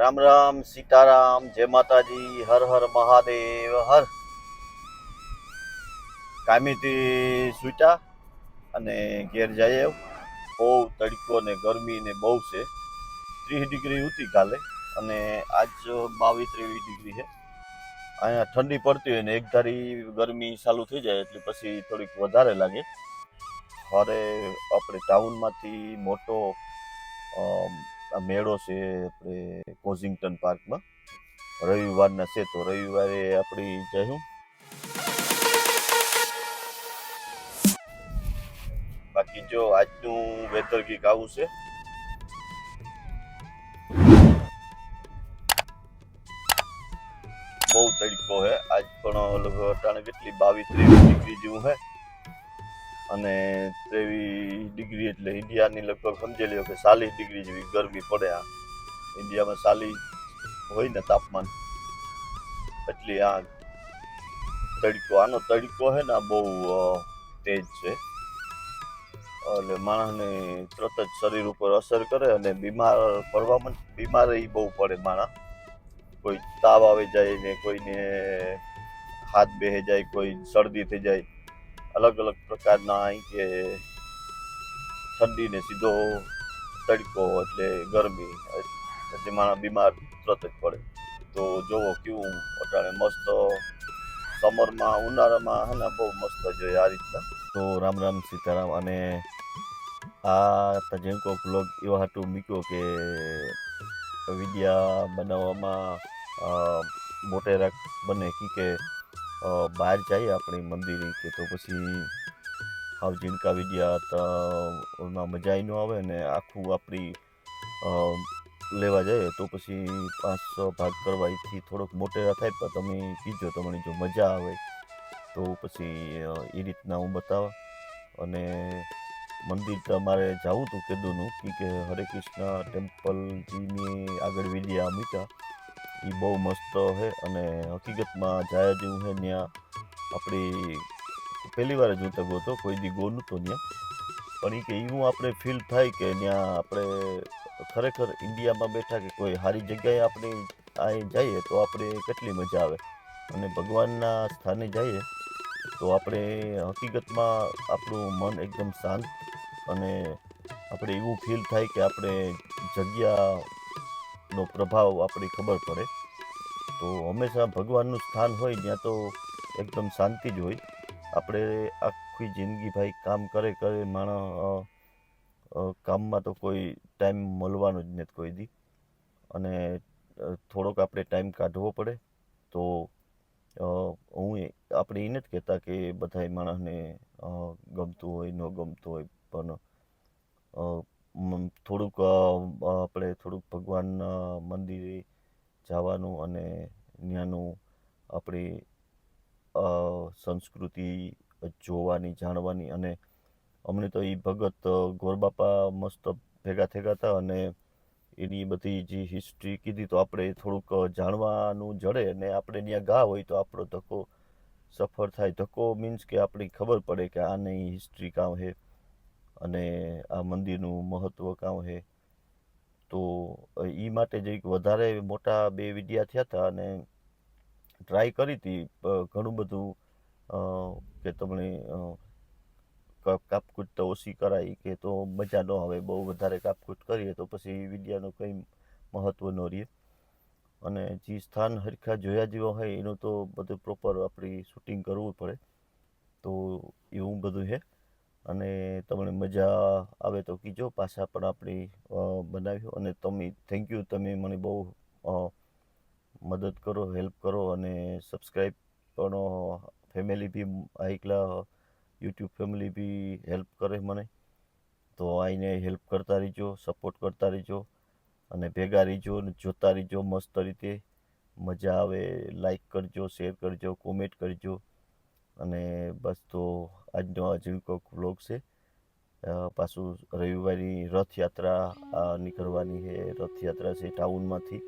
રામ રામ સીતારામ, જય માતાજી, હર હર મહાદેવ, હર. કામીથી સૂટા અને ઘેર જઈએ બહુ તડકો ને ગરમી ને બહુ છે. ત્રીસ ડિગ્રી હતી કાલે અને આજ બાવીસ ત્રેવીસ ડિગ્રી છે. અહીંયા ઠંડી પડતી હોય ને એક ધારી ગરમી ચાલુ થઈ જાય એટલે પછી થોડીક વધારે લાગે. ફરે આપણે ટાઉનમાંથી મોટો આ મેળો છે આપણે કોઝિંગટન પાર્કમાં. રવિવારના છે તો રવિવારે આપણી જઈશું બાકી જો આજનું વેધર ગીક આવું છે. બહુ તડકો હે. આજ પણ અટાણે કેટલી બાવીસ ત્રેવીસ ડિગ્રી જેવું હે. અને ત્રેવીસ ડિગ્રી એટલે ઇન્ડિયાની લગભગ સમજી લ્યો કે ચાલીસ ડિગ્રી જેવી ગરમી પડે આ. ઇન્ડિયામાં ચાલીસ હોય ને તાપમાન. એટલી આ તડકો, આનો તડકો હે ને બહુ તેજ છે. એટલે માણસને તરત જ શરીર ઉપર અસર કરે અને બીમાર પડવામાં બીમારી બહુ પડે માણસ. કોઈ તાવ આવી જાય ને કોઈને હાથ બેહી જાય, કોઈ શરદી થઈ જાય. અલગ અલગ પ્રકારના કે ઠંડીને સીધો તડકો એટલે ગરમી, એટલે માણસ બીમાર તરત જ પડે. તો જોવો કેવું અટાણે મસ્ત સમરમાં, ઉનાળામાં, હે ને, બહુ મસ્ત જોઈએ આ રીતના. તો રામ રામ સીતારામ અને આ તજેકો બ્લોગ એવા હતું મૂક્યો કે વિડિયા બનાવવામાં મોટેરા બને કી બહાર જઈએ આપણી મંદિરે કે તો પછી હાવ જીણકા વિડિયા તો એમાં મજા ન આવે ને આખું આપણી લેવા જઈએ તો પછી પાંચ ભાગ કરવા એથી થોડોક મોટેરા થાય, પણ તમે કીજો તમને જો મજા આવે તો પછી એ રીતના હું બતાવા. અને મંદિર તમારે જવું હતું કેદુનું કે હરે કૃષ્ણ ટેમ્પલજીની આગળ વિડિયા મૂક્યા એ બહુ મસ્ત છે અને હકીકતમાં જાય જેવું છે ત્યાં આપણી પહેલી વાર જ હું તો ગયો હતો, કોઈ દી ગયો નહોતો ત્યાં પણ એ કે એવું આપણે ફીલ થાય કે ત્યાં આપણે ખરેખર ઇન્ડિયામાં બેઠા કે કોઈ સારી જગ્યાએ આપણે આ જઈએ તો આપણે કેટલી મજા આવે. અને ભગવાનના સ્થાને જઈએ તો આપણે હકીકતમાં આપણું મન એકદમ શાંત અને આપણે એવું ફીલ થાય કે આપણે જગ્યાનો પ્રભાવ આપણી ખબર પડે. તો હંમેશા ભગવાનનું સ્થાન હોય ત્યાં તો એકદમ શાંતિ જ હોય. આપણે આખી જિંદગી ભાઈ કામ કરે કરે માણસ કામમાં તો કોઈ ટાઈમ મળવાનો જ નથી કોઈ દી. અને થોડોક આપણે ટાઈમ કાઢવો પડે. તો હું આપણે એ નથી કહેતા કે બધાય માણસને ગમતું હોય, ન ગમતું હોય. પણ થોડુંક આપણે થોડુંક ભગવાનના મંદિરે જવાનું અને ત્યાંનું આપણી સંસ્કૃતિ જોવાની, જાણવાની અને અમને તો એ ભગત ગોરબાપા મસ્ત ભેગા થયા હતા અને એની બધી જે હિસ્ટ્રી કીધી તો આપણે થોડુંક જાણવાનું જડે અને આપણે ત્યાં ગા હોય તો આપણો ધક્કો સફળ થાય. ધક્કો મીન્સ કે આપણી ખબર પડે કે આની હિસ્ટ્રી કાં છે અને આ મંદિરનું મહત્ત્વ કાં છે તો એ માટે જે વધારે મોટા બે વિડિયા થયા હતા અને ટ્રાય કરી હતી ઘણું બધું કે તમને કાપકૂટ તો ઓછી કરાય કે તો મજા ન આવે, બહુ વધારે કાપકૂટ કરીએ તો પછી વિદ્યાનું કંઈ મહત્ત્વ ન રહે. અને જે સ્થાન હરખા જોયા જેવા હોય એનું તો બધું પ્રોપર આપણી શૂટિંગ કરવું પડે. તો એવું બધું છે અને તમને મજા આવે તો કીજો. પાછા પણ આપણી બનાવ્યો અને તમે થેન્ક યુ તમે મને બહુ મદદ કરો હેલ્પ કરો અને સબસ્ક્રાઈબ પણ ફેમિલી બી આઈકલા યુટ્યુબ ફેમિલી બી હેલ્પ કરે મને. તો આઈને હેલ્પ કરતા રહીજો સપોર્ટ કરતા રહીજો અને ભેગા રહીજો અને જોતા રહીજો મસ્ત રીતે. મજા આવે લાઈક કરજો શેર કરજો કોમેન્ટ કરજો. અને બસ તો આજનો આ જીવકો વ્લોગ છે. પાછું રવિવારની રથયાત્રા નીકળવાની છે. રથયાત્રા છે ટાઉનમાંથી.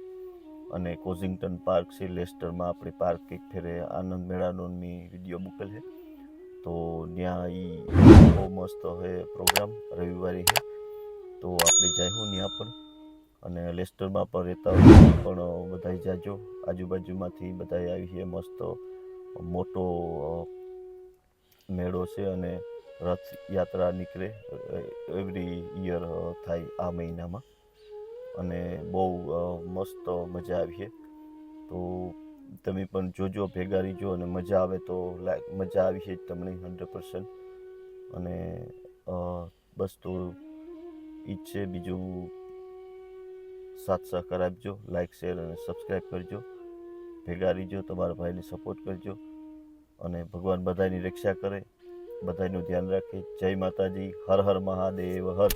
અને કોઝિંગ્ટન પાર્ક છે, લેસ્ટરમાં આપણે પાર્ક એક ફેરે આનંદ મેળાનો મેં વીડિયો મૂકેલ છે. તો ત્યાં એ બહુ મસ્ત છે પ્રોગ્રામ રવિવારે છે તો આપણે જઈશું ત્યાં પણ. અને લેસ્ટરમાં પણ રહેતા પણ બધા જાજો. આજુબાજુમાંથી બધા આવી છે મસ્ત, મોટો મેળો છે અને રથયાત્રા નીકળે એવરી યર થાય આ મહિનામાં. અને બહુ મસ્ત મજા આવી છે. તો તમે પણ જોજો, ભેગા રહીજો અને મજા આવે તો લાઈક, મજા આવી છે જ તમને હંડ્રેડ પર્સન્ટ. અને બસ તો ઈ છે, બીજું સાથ સહકાર આપજો, લાઈક, શેર અને સબસ્ક્રાઈબ કરજો. ભેગા રહીજો, તમારા ભાઈને સપોર્ટ કરજો. અને ભગવાન બધાની રક્ષા કરે બધાનું ધ્યાન રાખે. જય માતાજી હર હર મહાદેવ હર.